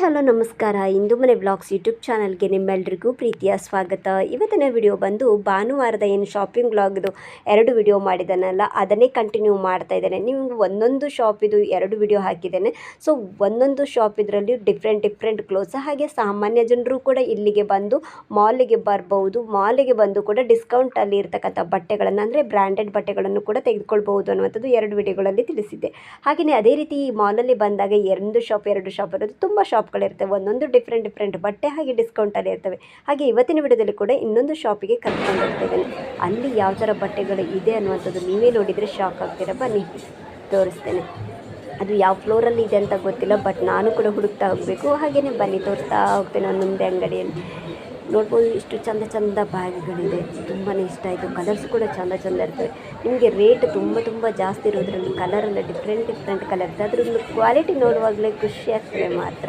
Hello, ನಮಸ್ಕಾರ. ಇಂದು ಮನೆ blogs YouTube ಚಾನಲ್ಗೆ ನಿಮ್ಮೆಲ್ರಿಗೂ ಪ್ರೀತಿಯ ಸ್ವಾಗತ. ಇವತ್ತಿನ ವಿಡಿಯೋ ಬಂದು ಭಾನುವಾರದ ಏನು ಶಾಪಿಂಗ್ ಬ್ಲಾಗ್ದು ಎರಡು ವಿಡಿಯೋ ಮಾಡಿದ್ದಾನಲ್ಲ ಅದನ್ನೇ ಕಂಟಿನ್ಯೂ ಮಾಡ್ತಾ ಇದ್ದೇನೆ. ನಿಮ್ಗೆ ಒಂದೊಂದು ಶಾಪಿದು ಎರಡು ವಿಡಿಯೋ ಹಾಕಿದ್ದೇನೆ. ಸೊ ಒಂದೊಂದು ಶಾಪ್ ಇದರಲ್ಲಿ ಡಿಫ್ರೆಂಟ್ ಡಿಫ್ರೆಂಟ್ ಕ್ಲೋತ್ಸ್ ಹಾಗೆ ಸಾಮಾನ್ಯ ಜನರು ಕೂಡ ಇಲ್ಲಿಗೆ ಬಂದು ಮಾಲಿಗೆ ಬರ್ಬೋದು ಮಾಲಿಗೆ ಬಂದು ಕೂಡ ಡಿಸ್ಕೌಂಟಲ್ಲಿ ಇರ್ತಕ್ಕಂಥ ಬಟ್ಟೆಗಳನ್ನು, ಅಂದರೆ ಬ್ರ್ಯಾಂಡೆಡ್ ಬಟ್ಟೆಗಳನ್ನು ಕೂಡ ತೆಗೆದುಕೊಳ್ಬಹುದು ಅನ್ನುವಂಥದ್ದು ಎರಡು ವಿಡಿಯೋಗಳಲ್ಲಿ ತಿಳಿಸಿದ್ದೆ. ಹಾಗೆಯೇ ಅದೇ ರೀತಿ ಈ ಮಾಲಲ್ಲಿ ಬಂದಾಗ ಎರಡು ಶಾಪ್ ಎರಡು ಶಾಪ್ ಇರೋದು ತುಂಬ ಶಾಪ್ಗಳಿರ್ತವೆ, ಒಂದೊಂದು ಡಿಫ್ರೆಂಟ್ ಡಿಫ್ರೆಂಟ್ ಬಟ್ಟೆ ಹಾಗೆ ಡಿಸ್ಕೌಂಟಲ್ಲಿ ಇರ್ತವೆ. ಹಾಗೆ ಇವತ್ತಿನ ವಿಡಿಯೋದಲ್ಲಿ ಕೂಡ ಇನ್ನೊಂದು ಶಾಪಿಗೆ ಕರ್ಕೊಂಡು ಹೋಗ್ತಿದ್ದೇನೆ ಅಲ್ಲಿ ಯಾವ ಥರ ಬಟ್ಟೆಗಳು ಇದೆ ಅನ್ನುವಂಥದ್ದು ನೀವೇ ನೋಡಿದರೆ ಶಾಕ್ ಆಗ್ತೀರ? ಬನ್ನಿ, ತೋರಿಸ್ತೇನೆ. ಅದು ಯಾವ ಫ್ಲೋರಲ್ಲಿ ಇದೆ ಅಂತ ಗೊತ್ತಿಲ್ಲ ಬಟ್ ನಾನು ಕೂಡ ಹುಡುಕ್ತಾ ಹೋಗಬೇಕು. ಹಾಗೆಯೇ ಬನ್ನಿ, ತೋರಿಸ್ತಾ ಹೋಗ್ತೇನೆ ಒಂದೊಂದೇ ಅಂಗಡಿಯಲ್ಲಿ. ನೋಡ್ಬೋದು ಇಷ್ಟು ಚಂದ ಚಂದ ಬ್ಯಾಗ್ಗಳಿದೆ ತುಂಬಾ ಇಷ್ಟ ಆಯಿತು. ಕಲರ್ಸ್ ಕೂಡ ಚಂದ ಚಂದ ಇರ್ತವೆ. ನಿಮಗೆ ರೇಟ್ ತುಂಬ ತುಂಬ ಜಾಸ್ತಿ ಇರೋದ್ರಲ್ಲಿ ಕಲರೆಲ್ಲ ಡಿಫ್ರೆಂಟ್ ಡಿಫ್ರೆಂಟ್ ಕಲರ್ ಇರ್ತದೆ ಅದರದ್ದು ಕ್ವಾಲಿಟಿ ನೋಡುವಾಗಲೇ ಖುಷಿ ಆಗ್ತದೆ ಮಾತ್ರ.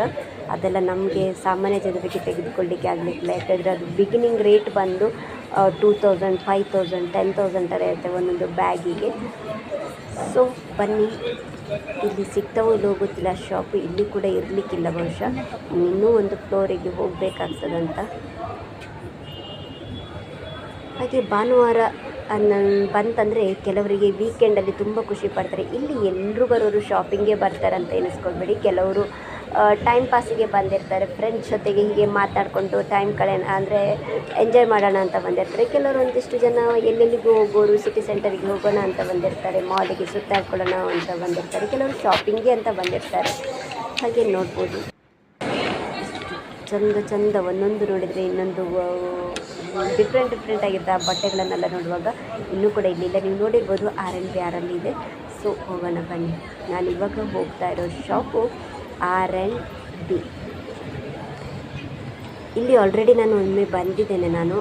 ಅದೆಲ್ಲ ನಮಗೆ ಸಾಮಾನ್ಯ ಜನರಿಗೆ ತೆಗೆದುಕೊಳ್ಳಿಕ್ಕೆ ಆಗಲಿಕ್ಕಿಲ್ಲ. ಯಾಕಂದರೆ ಅದು ಬಿಗಿನಿಂಗ್ ರೇಟ್ ಬಂದು two thousand five thousand ten thousand ಥರ ಇರ್ತವೆ ಒಂದೊಂದು ಬ್ಯಾಗಿಗೆ. ಸೊ ಬನ್ನಿ. ಇಲ್ಲಿ ಸಿಗ್ತಾವೋ ಇಲ್ಲೋ ಗೊತ್ತಿಲ್ಲ. ಶಾಪು ಇಲ್ಲಿ ಕೂಡ ಇರಲಿಕ್ಕಿಲ್ಲ ಬಹುಶಃ. ಇನ್ನೂ ಒಂದು ಫ್ಲೋರಿಗೆ ಹೋಗಬೇಕಾಗ್ತದಂತ ಹಾಗೆ ಭಾನುವಾರ ಬಂತಂದರೆ ಕೆಲವರಿಗೆ ವೀಕೆಂಡಲ್ಲಿ ತುಂಬ ಖುಷಿ ಪಡ್ತಾರೆ. ಇಲ್ಲಿ ಎಲ್ಲರೂ ಬರೋರು ಶಾಪಿಂಗ್ಗೆ ಬರ್ತಾರೆ ಅಂತ ಎನಿಸ್ಕೊಳ್ಬೇಡಿ. ಕೆಲವರು ಟೈಮ್ ಪಾಸಿಗೆ ಬಂದಿರ್ತಾರೆ. ಫ್ರೆಂಡ್ಸ್ ಜೊತೆಗೆ ಹೀಗೆ ಮಾತಾಡಿಕೊಂಡು ಟೈಮ್ ಕಳೆ ಅಂದರೆ ಎಂಜಾಯ್ ಮಾಡೋಣ ಅಂತ ಬಂದಿರ್ತಾರೆ. ಕೆಲವರು ಒಂದಿಷ್ಟು ಜನ ಎಲ್ಲೆಲ್ಲಿಗೂ ಹೋಗೋರು ಸಿಟಿ ಸೆಂಟರಿಗೆ ಹೋಗೋಣ ಅಂತ ಬಂದಿರ್ತಾರೆ. ಮಾಲಿಗೆ ಸುತ್ತಾಡ್ಕೊಳ್ಳೋಣ ಅಂತ ಬಂದಿರ್ತಾರೆ. ಕೆಲವರು ಶಾಪಿಂಗ್ಗೆ ಅಂತ ಬಂದಿರ್ತಾರೆ. ಹಾಗೆ ನೋಡ್ಬೋದು. ಚಂದ ಚಂದ ಒಂದೊಂದು ನೋಡಿದರೆ ಇನ್ನೊಂದು ಡಿಫ್ರೆಂಟ್ ಡಿಫ್ರೆಂಟ್ ಆಗಿದ್ದ ಬಟ್ಟೆಗಳನ್ನೆಲ್ಲ ನೋಡುವಾಗ ಇನ್ನೂ ಕೂಡ ಇಲ್ಲಿಲ್ಲ ನೀವು ನೋಡಿರ್ಬೋದು ಆರ್ ಎನ್ ಬಿ ಆರಲ್ಲಿ ಇದೆ. ಸೊ ಹೋಗೋಣ ಬನ್ನಿ. ನಾನು ಇವಾಗ ಹೋಗ್ತಾ ಇರೋ ಶಾಪು ಆರ್ ಎನ್ ಬಿ ಇಲ್ಲಿ ಆಲ್ರೆಡಿ ನಾನು ಒಮ್ಮೆ ಬಂದಿದ್ದೇನೆ ನಾನು.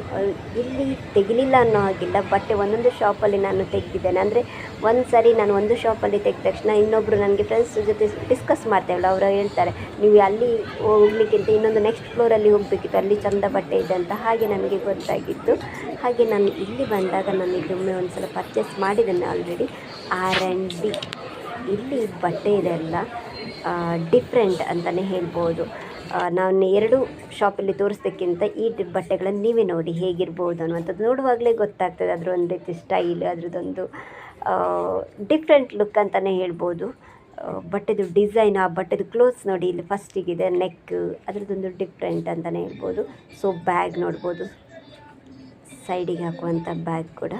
ಇಲ್ಲಿ ತೆಗಿಲಿಲ್ಲ ಅನ್ನೋ ಹಾಗಿಲ್ಲ ಬಟ್ಟೆ ಒಂದೊಂದು ಶಾಪಲ್ಲಿ ನಾನು ತೆಗೆದಿದ್ದೇನೆ. ಅಂದರೆ ಒಂದು ಸಾರಿ ನಾನು ಒಂದು ಶಾಪಲ್ಲಿ ತೆಗೆದ ತಕ್ಷಣ ಇನ್ನೊಬ್ಬರು ನನಗೆ ಫ್ರೆಂಡ್ಸ್ ಜೊತೆ ಡಿಸ್ಕಸ್ ಮಾಡ್ತೇವಲ್ಲ, ಅವರು ಹೇಳ್ತಾರೆ, ನೀವು ಅಲ್ಲಿ ಹೋಗ್ಲಿಕ್ಕಿಂತ ಇನ್ನೊಂದು ನೆಕ್ಸ್ಟ್ ಫ್ಲೋರಲ್ಲಿ ಹೋಗಬೇಕಿತ್ತು, ಅಲ್ಲಿ ಚಂದ ಬಟ್ಟೆ ಇದೆ ಅಂತ. ಹಾಗೆ ನನಗೆ ಗೊತ್ತಾಗಿತ್ತು. ಹಾಗೆ ನಾನು ಇಲ್ಲಿ ಬಂದಾಗ ನಾನು ಇದೊಮ್ಮೆ ಒಂದು ಸಲ ಪರ್ಚೇಸ್ ಮಾಡಿದ್ದೇನೆ ಆಲ್ರೆಡಿ ಆರ್ ಆ್ಯಂಡ್ ಬಿ ಇಲ್ಲಿ ಬಟ್ಟೆ ಇದೆಲ್ಲ ಡಿಫ್ರೆಂಟ್ ಅಂತಲೇ ಹೇಳ್ಬೋದು. ನಾನು ಎರಡು ಶಾಪಲ್ಲಿ ತೋರಿಸ್ದಕ್ಕಿಂತ ಈ ಬಟ್ಟೆಗಳನ್ನು ನೀವೇ ನೋಡಿ ಹೇಗಿರ್ಬೋದು ಅನ್ನುವಂಥದ್ದು ನೋಡುವಾಗಲೇ ಗೊತ್ತಾಗ್ತದೆ. ಅದ್ರ ಒಂದು ರೀತಿ ಸ್ಟೈಲ್ ಅದ್ರದ್ದೊಂದು ಡಿಫ್ರೆಂಟ್ ಲುಕ್ ಅಂತಲೇ ಹೇಳ್ಬೋದು. ಬಟ್ಟೆದು ಡಿಸೈನ್ ಆ ಬಟ್ಟೆದು ಕ್ಲೋತ್ಸ್ ನೋಡಿ ಇಲ್ಲಿ ಫಸ್ಟಿಗಿದೆ ನೆಕ್ ಅದ್ರದ್ದೊಂದು ಡಿಫ್ರೆಂಟ್ ಅಂತಲೇ ಹೇಳ್ಬೋದು. ಸೊ ಬ್ಯಾಗ್ ನೋಡ್ಬೋದು. ಸೈಡಿಗೆ ಹಾಕುವಂಥ ಬ್ಯಾಗ್ ಕೂಡ.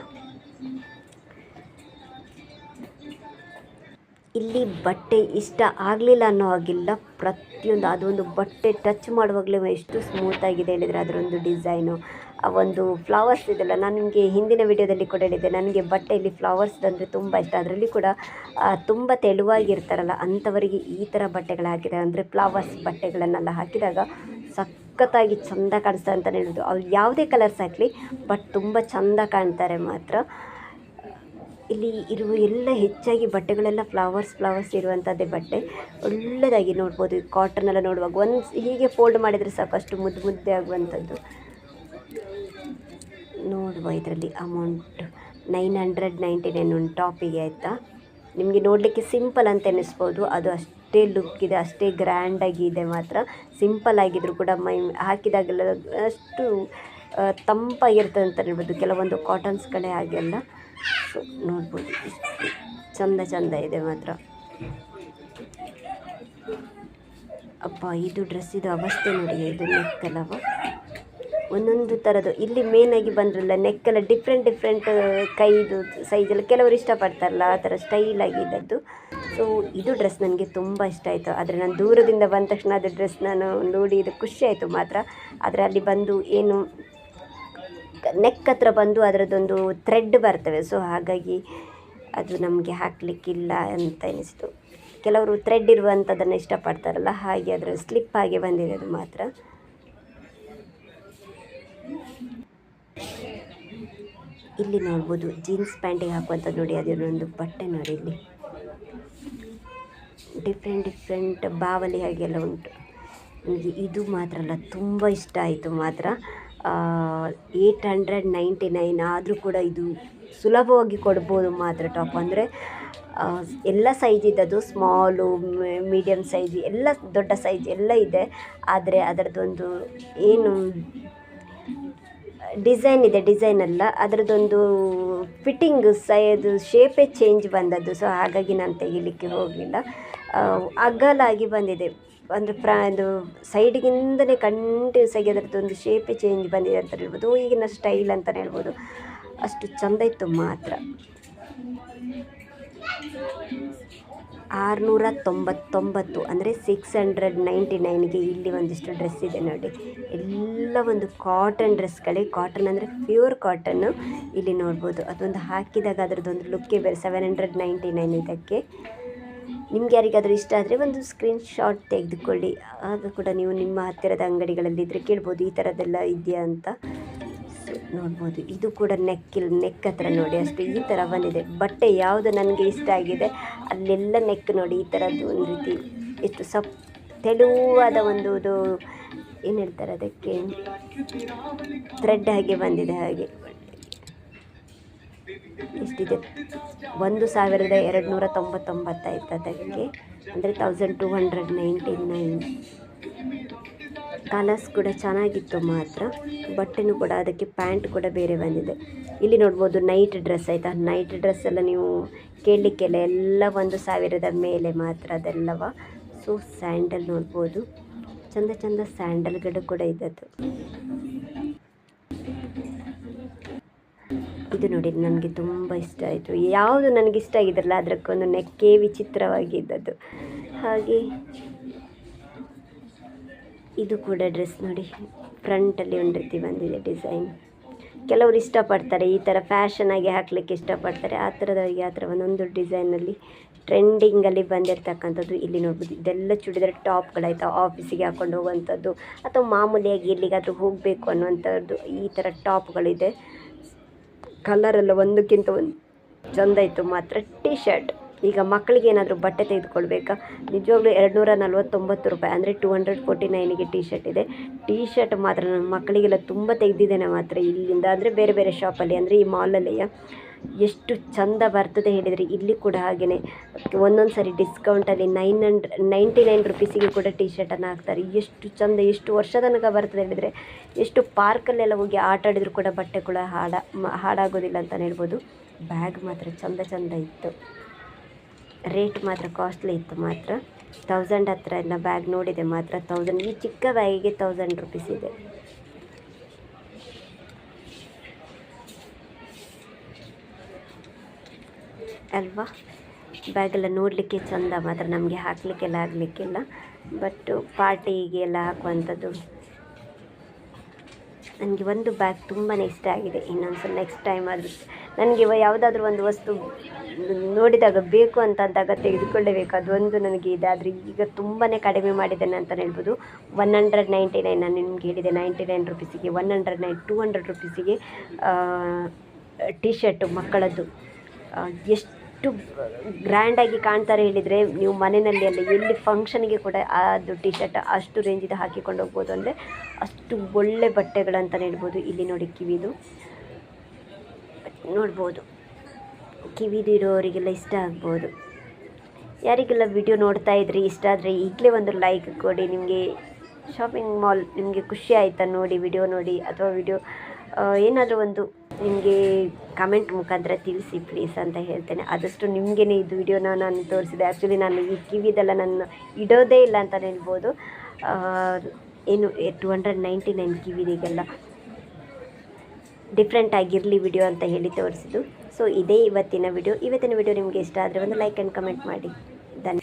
ಇಲ್ಲಿ ಬಟ್ಟೆ ಇಷ್ಟ ಆಗಲಿಲ್ಲ ಅನ್ನೋ ಹಾಗಿಲ್ಲ. ಪ್ರತಿಯೊಂದು ಅದೊಂದು ಬಟ್ಟೆ ಟಚ್ ಮಾಡುವಾಗಲೇ ಎಷ್ಟು ಸ್ಮೂತಾಗಿದೆ ಹೇಳಿದರೆ ಅದರೊಂದು ಡಿಸೈನು ಆ ಒಂದು ಫ್ಲವರ್ಸ್ ಇದೆಲ್ಲ ನಾನು ನಿಮಗೆ ಹಿಂದಿನ ವಿಡಿಯೋದಲ್ಲಿ ಕೂಡ ಹೇಳಿದ್ದೆ. ನನಗೆ ಬಟ್ಟೆಯಲ್ಲಿ ಫ್ಲವರ್ಸ್ ಅಂದರೆ ತುಂಬ ಇಷ್ಟ. ಅದರಲ್ಲಿ ಕೂಡ ತುಂಬ ತೆಳುವಾಗಿರ್ತಾರಲ್ಲ, ಅಂಥವರಿಗೆ ಈ ಥರ ಬಟ್ಟೆಗಳು ಹಾಕಿದ್ದಾರೆ. ಅಂದರೆ ಫ್ಲವರ್ಸ್ ಬಟ್ಟೆಗಳನ್ನೆಲ್ಲ ಹಾಕಿದಾಗ ಸಖತ್ತಾಗಿ ಚಂದ ಕಾಣಿಸ್ತಾರೆ ಅಂತಲೇ ಹೇಳೋದು ಅವ್ರು ಯಾವುದೇ ಕಲರ್ಸ್ ಹಾಕಲಿ ಬಟ್ ತುಂಬ ಚಂದ ಕಾಣ್ತಾರೆ ಮಾತ್ರ. ಇಲ್ಲಿ ಇರುವ ಎಲ್ಲ ಹೆಚ್ಚಾಗಿ ಬಟ್ಟೆಗಳೆಲ್ಲ ಫ್ಲವರ್ಸ್ ಫ್ಲವರ್ಸ್ ಇರುವಂಥದ್ದೇ ಬಟ್ಟೆ. ಒಳ್ಳೆಯದಾಗಿ ನೋಡ್ಬೋದು ಕಾಟನ್ ಎಲ್ಲ ನೋಡುವಾಗ. ಒಂದು ಹೀಗೆ ಫೋಲ್ಡ್ ಮಾಡಿದರೆ ಸಾಕಷ್ಟು ಮುದ್ದು ಮುದ್ದೆ ಆಗುವಂಥದ್ದು. ನೋಡುವ ಇದರಲ್ಲಿ amount nine hundred ninety nine ಒಂದು ಟಾಪಿಗೆ, ಆಯಿತಾ? ನಿಮಗೆ ನೋಡಲಿಕ್ಕೆ ಸಿಂಪಲ್ ಅಂತ ಎನಿಸ್ಬೋದು. ಅದು ಅಷ್ಟೇ ಲುಕ್ ಇದೆ, ಅಷ್ಟೇ ಗ್ರ್ಯಾಂಡಾಗಿ ಇದೆ ಮಾತ್ರ. ಸಿಂಪಲ್ ಆಗಿದ್ರು ಕೂಡ ಮೈ, ಹಾಕಿದಾಗೆಲ್ಲ ಅಷ್ಟು ತಂಪಾಗಿರ್ತದೆ ಅಂತ ಹೇಳ್ಬೋದು. ಕೆಲವೊಂದು ಕಾಟನ್ಸ್ಗಳೇ ಹಾಗೆಲ್ಲ. ಸೊ ನೋಡ್ಬೋದು. ಚಂದ ಚಂದ ಇದೆ ಮಾತ್ರ. ಅಪ್ಪ, ಇದು ಡ್ರೆಸ್ಸಿದು ಅವಸ್ಥೆ ನೋಡಿ, ಇದು ನೆಕ್ಕಲ್ಲ ಒಂದೊಂದು ಥರದ್ದು ಇಲ್ಲಿ ಮೇನಾಗಿ ಬಂದ್ರಲ್ಲ, ನೆಕ್ಕೆಲ್ಲ ಡಿಫ್ರೆಂಟ್ ಡಿಫ್ರೆಂಟ್ ಕೈದು ಸೈಜೆಲ್ಲ ಕೆಲವರು ಇಷ್ಟಪಡ್ತಾರಲ್ಲ, ಆ ಥರ ಸ್ಟೈಲ್ ಆಗಿದ್ದದ್ದು ಸೊ ಇದು ಡ್ರೆಸ್ ನನಗೆ ತುಂಬ ಇಷ್ಟ ಆಯಿತು. ಆದರೆ ನಾನು ದೂರದಿಂದ ಬಂದ ತಕ್ಷಣ ಅದು ಡ್ರೆಸ್ ನಾನು ನೋಡಿ ಇದು ಖುಷಿ ಆಯಿತು ಮಾತ್ರ. ಆದರೆ ಅಲ್ಲಿ ಬಂದು ಏನು ನೆಕ್ ಹತ್ರ ಬಂದು ಅದರದ್ದೊಂದು ಥ್ರೆಡ್ ಬರ್ತವೆ. ಸೊ ಹಾಗಾಗಿ ಅದು ನಮಗೆ ಹಾಕಲಿಕ್ಕಿಲ್ಲ ಅಂತ ಎನಿಸ್ತು. ಕೆಲವರು ಥ್ರೆಡ್ ಇರುವಂಥದ್ದನ್ನು ಇಷ್ಟಪಡ್ತಾರಲ್ಲ, ಹಾಗೆ ಅದರ ಸ್ಲಿಪ್ ಆಗಿ ಬಂದಿದೆ ಅದು ಮಾತ್ರ. ಇಲ್ಲಿ ನೋಡ್ಬೋದು ಜೀನ್ಸ್ ಪ್ಯಾಂಟಿಗೆ ಹಾಕುವಂಥದ್ದು ನೋಡಿ ಅದರೊಂದು ಬಟ್ಟೆ ನೋಡಿ ಇಲ್ಲಿ. ಡಿಫ್ರೆಂಟ್ ಡಿಫ್ರೆಂಟ್ ಬಾವಲಿ ಹಾಗೆಲ್ಲ ಉಂಟು. ನನಗೆ ಇದು ಮಾತ್ರ ಅಲ್ಲ, ತುಂಬ ಇಷ್ಟ ಆಯಿತು ಮಾತ್ರ. ಏಯ್ಟ್ ಹಂಡ್ರೆಡ್ ನೈಂಟಿ ನೈನ್ ಆದರೂ ಕೂಡ ಇದು ಸುಲಭವಾಗಿ ಕೊಡ್ಬೋದು ಮಾತ್ರ ಟಾಪ್ ಅಂದರೆ ಎಲ್ಲ ಸೈಜ್ ಇದ್ದದ್ದು ಸ್ಮಾಲು ಮೀಡಿಯಮ್ ಸೈಜ್ ಎಲ್ಲ ದೊಡ್ಡ ಸೈಜ್ ಎಲ್ಲ ಇದೆ. ಆದರೆ ಅದರದ್ದೊಂದು ಏನು ಡಿಸೈನ್ ಇದೆ, ಡಿಸೈನ್ ಅಲ್ಲ. ಅದರದ್ದೊಂದು ಫಿಟ್ಟಿಂಗ್ ಸೈದು ಶೇಪೇ ಚೇಂಜ್ ಬಂದದ್ದು. ಸೊ ಹಾಗಾಗಿ ನಾನು ತೆಗಿಲಿಕ್ಕೆ ಹೋಗಲಿಲ್ಲ. ಅಗಲಾಗಿ ಬಂದಿದೆ. ಅಂದರೆ ಪ್ರಾ, ಇದು ಸೈಡಿಗಿಂದಲೇ ಕಂಟಿನ್ಯೂಸ್ ಆಗಿ ಅದರದ್ದೊಂದು ಶೇಪೇ ಚೇಂಜ್ ಬಂದಿದೆ ಅಂತ ಹೇಳ್ಬೋದು. ಈಗಿನ ಸ್ಟೈಲ್ ಅಂತಲೇ ಹೇಳ್ಬೋದು. ಅಷ್ಟು ಚೆಂದ ಇತ್ತು ಮಾತ್ರ. ಆರುನೂರ ತೊಂಬತ್ತೊಂಬತ್ತು ಅಂದರೆ ಸಿಕ್ಸ್ ಹಂಡ್ರೆಡ್ ನೈಂಟಿ ನೈನ್ಗೆ ಇಲ್ಲಿ ಒಂದಿಷ್ಟು ಡ್ರೆಸ್ ಇದೆ ನೋಡಿ. ಎಲ್ಲ ಒಂದು ಕಾಟನ್ ಡ್ರೆಸ್ಗಳೇ ಕಾಟನ್ ಅಂದರೆ ಪ್ಯೂರ್ ಕಾಟನ್ನು ಇಲ್ಲಿ ನೋಡ್ಬೋದು. ಅದೊಂದು ಹಾಕಿದಾಗ ಅದರದ್ದೊಂದು ಲುಕ್ಕೇ ಬೇರೆ ಸೆವೆನ್ ಹಂಡ್ರೆಡ್ ನೈಂಟಿ ನೈನ್ ಇದಕ್ಕೆ. ನಿಮ್ಗೆ ಯಾರಿಗಾದರೂ ಇಷ್ಟ ಆದರೆ ಒಂದು ಸ್ಕ್ರೀನ್ ಶಾಟ್ ತೆಗೆದುಕೊಳ್ಳಿ. ಆಗ ಕೂಡ ನೀವು ನಿಮ್ಮ ಹತ್ತಿರದ ಅಂಗಡಿಗಳಲ್ಲಿ ಇದ್ದರೆ ಕೇಳ್ಬೋದು, ಈ ಥರದ್ದೆಲ್ಲ ಇದೆಯಾ ಅಂತ. ನೋಡ್ಬೋದು. ಇದು ಕೂಡ ನೆಕ್ಕಿಲ್ ನೆಕ್ ಹತ್ರ ನೋಡಿ ಅಷ್ಟು ಈ ಥರ ಬಂದಿದೆ. ಬಟ್ಟೆ ಯಾವುದು ನನಗೆ ಇಷ್ಟ ಆಗಿದೆ ಅಲ್ಲೆಲ್ಲ ನೆಕ್ ನೋಡಿ ಈ ಥರದ್ದು ಒಂದು ರೀತಿ ಎಷ್ಟು ಸಪ್ ತೆಳುವಾದ ಒಂದು ಇದು ಏನು ಹೇಳ್ತಾರೆ ಅದಕ್ಕೆ? ಥ್ರೆಡ್ ಹಾಗೆ ಬಂದಿದೆ ಹಾಗೆ. ಎಷ್ಟಿದೆ? ಒಂದು ಸಾವಿರದ ಎರಡು ನೂರ ತೊಂಬತ್ತೊಂಬತ್ತಾಯ್ತು ಅದಕ್ಕೆ. ಅಂದರೆ thousand two hundred ninety nine colours ಕೂಡ ಚೆನ್ನಾಗಿತ್ತು ಮಾತ್ರ. ಬಟ್ಟೆನೂ ಕೂಡ ಅದಕ್ಕೆ ಪ್ಯಾಂಟ್ ಕೂಡ ಬೇರೆ ಬಂದಿದೆ. ಇಲ್ಲಿ ನೋಡ್ಬೋದು ನೈಟ್ ಡ್ರೆಸ್ ಆಯಿತಾ? ನೈಟ್ ಡ್ರೆಸ್ ಎಲ್ಲ ನೀವು ಕೇಳಲಿಕ್ಕೆಲ್ಲ ಎಲ್ಲ ಒಂದು ಸಾವಿರದ ಮೇಲೆ ಮಾತ್ರ ಅದೆಲ್ಲವ. ಸೊ ಸ್ಯಾಂಡಲ್ ನೋಡ್ಬೋದು. ಚಂದ ಚಂದ ಸ್ಯಾಂಡಲ್ಗಳು ಕೂಡ ಇದ್ದದ್ದು. ಇದು ನೋಡಿ, ನನಗೆ ತುಂಬ ಇಷ್ಟ ಆಯಿತು. ಯಾವುದು ನನಗೆ ಇಷ್ಟ ಆಗಿದ್ರಲ್ಲ, ಅದಕ್ಕೊಂದು ನೆಕ್ಕೇ ವಿಚಿತ್ರವಾಗಿದ್ದದ್ದು. ಹಾಗೆ ಇದು ಕೂಡ ಡ್ರೆಸ್ ನೋಡಿ. ಫ್ರಂಟಲ್ಲಿ ಒಂದು ರೀತಿ ಬಂದಿದೆ ಡಿಸೈನ್. ಕೆಲವರು ಇಷ್ಟಪಡ್ತಾರೆ, ಈ ಥರ ಫ್ಯಾಷನಾಗಿ ಹಾಕ್ಲಿಕ್ಕೆ ಇಷ್ಟಪಡ್ತಾರೆ. ಆ ಥರದವರಿಗೆ ಆ ಥರ ಒಂದೊಂದು ಡಿಸೈನಲ್ಲಿ ಟ್ರೆಂಡಿಂಗಲ್ಲಿ ಬಂದಿರತಕ್ಕಂಥದ್ದು ಇಲ್ಲಿ ನೋಡ್ಬೋದು. ಇದೆಲ್ಲ ಚೂಡಿದಾರ್ ಟಾಪ್ಗಳಾಯ್ತು, ಆಫೀಸಿಗೆ ಹಾಕೊಂಡು ಹೋಗುವಂಥದ್ದು ಅಥವಾ ಮಾಮೂಲಿಯಾಗಿ ಎಲ್ಲಿಗಾದರೂ ಹೋಗಬೇಕು ಅನ್ನುವಂಥದ್ದು ಈ ಥರ ಟಾಪ್ಗಳಿದೆ. ಕಲರೆಲ್ಲ ಒಂದಕ್ಕಿಂತ ಒಂದು ಚಂದ ಇತ್ತು ಮಾತ್ರ. ಟಿ ಶರ್ಟ್ ಈಗ ಮಕ್ಕಳಿಗೆ ಏನಾದರೂ ಬಟ್ಟೆ ತೆಗೆದುಕೊಳ್ಬೇಕಾ? ನಿಜವಾಗ್ಲೂ ಎರಡು ನೂರ ನಲ್ವತ್ತೊಂಬತ್ತು ರೂಪಾಯಿ, ಅಂದರೆ ಟೂ ಹಂಡ್ರೆಡ್ ಫೋರ್ಟಿ ನೈನಿಗೆ ಟೀ ಶರ್ಟ್ ಇದೆ. ಟೀ ಶರ್ಟ್ ಮಾತ್ರ ನನ್ನ ಮಕ್ಕಳಿಗೆಲ್ಲ ತುಂಬ ತೆಗೆದಿದ್ದೇನೆ ಮಾತ್ರ ಇಲ್ಲಿಂದ. ಅಂದರೆ ಬೇರೆ ಬೇರೆ ಶಾಪಲ್ಲಿ ಅಂದರೆ ಈ ಮಾಲಲ್ಲಿ ಎಷ್ಟು ಚಂದ ಬರ್ತದೆ ಹೇಳಿದರೆ ಇಲ್ಲಿ ಕೂಡ ಹಾಗೆಯೇ ಒಂದೊಂದು ಸಾರಿ ಡಿಸ್ಕೌಂಟಲ್ಲಿ ನೈನ್ ಹಂಡ್ರೆ ನೈಂಟಿ ನೈನ್ ರುಪೀಸಿಗೆ ಕೂಡ ಟೀ ಶರ್ಟನ್ನು ಹಾಕ್ತಾರೆ. ಎಷ್ಟು ಚಂದ, ಎಷ್ಟು ವರ್ಷ ತನಕ ಬರ್ತದೆ ಹೇಳಿದರೆ ಎಷ್ಟು ಪಾರ್ಕಲ್ಲೆಲ್ಲ ಹೋಗಿ ಆಟ ಕೂಡ ಬಟ್ಟೆ ಕೂಡ ಹಾಡ ಹಾಡಾಗೋದಿಲ್ಲ ಅಂತಲೇ ಹೇಳ್ಬೋದು. ಬ್ಯಾಗ್ ಮಾತ್ರ ಚಂದ ಚಂದ ಇತ್ತು. ರೇಟ್ ಮಾತ್ರ ಕಾಸ್ಟ್ಲಿ ಇತ್ತು ಮಾತ್ರ. ತೌಸಂಡ್ ಹತ್ರ ಎಲ್ಲ ಬ್ಯಾಗ್ ನೋಡಿದೆ ಮಾತ್ರ ತೌಸಂಡ್ ಈ ಚಿಕ್ಕ ಬ್ಯಾಗಿಗೆ ತೌಸಂಡ್ ರುಪೀಸ್ ಇದೆ. ಅಲ್ವಾ? ಬ್ಯಾಗೆಲ್ಲ ನೋಡಲಿಕ್ಕೆ ಚಂದ ಮಾತ್ರ, ನಮಗೆ ಹಾಕಲಿಕ್ಕೆಲ್ಲ ಆಗಲಿಕ್ಕಿಲ್ಲ. ಬಟ್ ಪಾರ್ಟಿಗೆಲ್ಲ ಹಾಕುವಂಥದ್ದು. ನನಗೆ ಒಂದು ಬ್ಯಾಗ್ ತುಂಬಾ ಇಷ್ಟ ಆಗಿದೆ. ಇನ್ನೊಂದು ಸಲ ನೆಕ್ಸ್ಟ್ ಟೈಮ್ ಆದರೂ ನನಗೆ ಯಾವುದಾದ್ರೂ ಒಂದು ವಸ್ತು ನೋಡಿದಾಗ ಬೇಕು ಅಂತ ಅಂದಾಗ ತೆಗೆದುಕೊಳ್ಳಬೇಕು ಅದೊಂದು ನನಗೆ ಇದೆ. ಆದರೆ ಈಗ ತುಂಬಾ ಕಡಿಮೆ ಮಾಡಿದ್ದೇನೆ ಅಂತಲೇ ಹೇಳ್ಬೋದು. ಒನ್ ಹಂಡ್ರೆಡ್ ನೈಂಟಿ ನೈನ್ ನಾನು ನಿಮ್ಗೆ ಹೇಳಿದೆ. Ninety nine ರುಪೀಸಿಗೆ one hundred nine two hundred ರುಪೀಸಿಗೆ T shirt ಮಕ್ಕಳದ್ದು ಎಷ್ಟು ಗ್ರ್ಯಾಂಡಾಗಿ ಕಾಣ್ತಾರೆ ಹೇಳಿದರೆ ನೀವು ಮನೆಯಲ್ಲಿ ಅಲ್ಲ, ಎಲ್ಲಿ ಫಂಕ್ಷನ್ಗೆ ಕೂಡ ಅದು ಟಿ ಶರ್ಟ್ ಅಷ್ಟು ರೇಂಜಿದು ಹಾಕಿಕೊಂಡು ಹೋಗ್ಬೋದು ಅಂದರೆ ಅಷ್ಟು ಒಳ್ಳೆ ಬಟ್ಟೆಗಳಂತಲೇ ಹೇಳ್ಬೋದು. ಇಲ್ಲಿ ನೋಡಿ ಕಿವಿದು. ನೋಡ್ಬೋದು. ಕಿವಿದು ಇರೋರಿಗೆಲ್ಲ ಇಷ್ಟ ಆಗ್ಬೋದು. ಯಾರಿಗೆಲ್ಲ ವಿಡಿಯೋ ನೋಡ್ತಾ ಇದ್ರಿ, ಇಷ್ಟ ಆದರೆ ಈಗಲೇ ಒಂದು ಲೈಕ್ ಕೊಡಿ. ನಿಮಗೆ ಶಾಪಿಂಗ್ ಮಾಲ್ ನಿಮಗೆ ಖುಷಿ ಆಯಿತಾ ನೋಡಿ ವಿಡಿಯೋ ನೋಡಿ ಅಥವಾ ವಿಡಿಯೋ ಏನಾದರೂ ಒಂದು ನಿಮಗೆ ಕಮೆಂಟ್ ಮುಖಾಂತರ ತಿಳಿಸಿ ಪ್ಲೀಸ್ ಅಂತ ಹೇಳ್ತೇನೆ. ಆದಷ್ಟು ನಿಮಗೇ ಇದು ವಿಡಿಯೋನ ನಾನು ತೋರಿಸಿದೆ. ಆ್ಯಕ್ಚುಲಿ ನಾನು ಈ ಕಿವಿದೆಲ್ಲ ನಾನು ಇಡೋದೇ ಇಲ್ಲ ಅಂತಲೇ ಹೇಳ್ಬೋದು. ಏನು ಟು ಹಂಡ್ರೆಡ್ ನೈಂಟಿ ನೈನ್ ಕಿವಿದಿಗೆಲ್ಲ ಡಿಫ್ರೆಂಟ್ ಆಗಿರಲಿ ವಿಡಿಯೋ ಅಂತ ಹೇಳಿ ತೋರಿಸಿದ್ದು. ಸೊ ಇದೇ ಇವತ್ತಿನ ವಿಡಿಯೋ ಇವತ್ತಿನ ವಿಡಿಯೋ ನಿಮಗೆ ಇಷ್ಟ ಆದರೆ ಒಂದು ಲೈಕ್ ಆ್ಯಂಡ್ ಕಮೆಂಟ್ ಮಾಡಿ.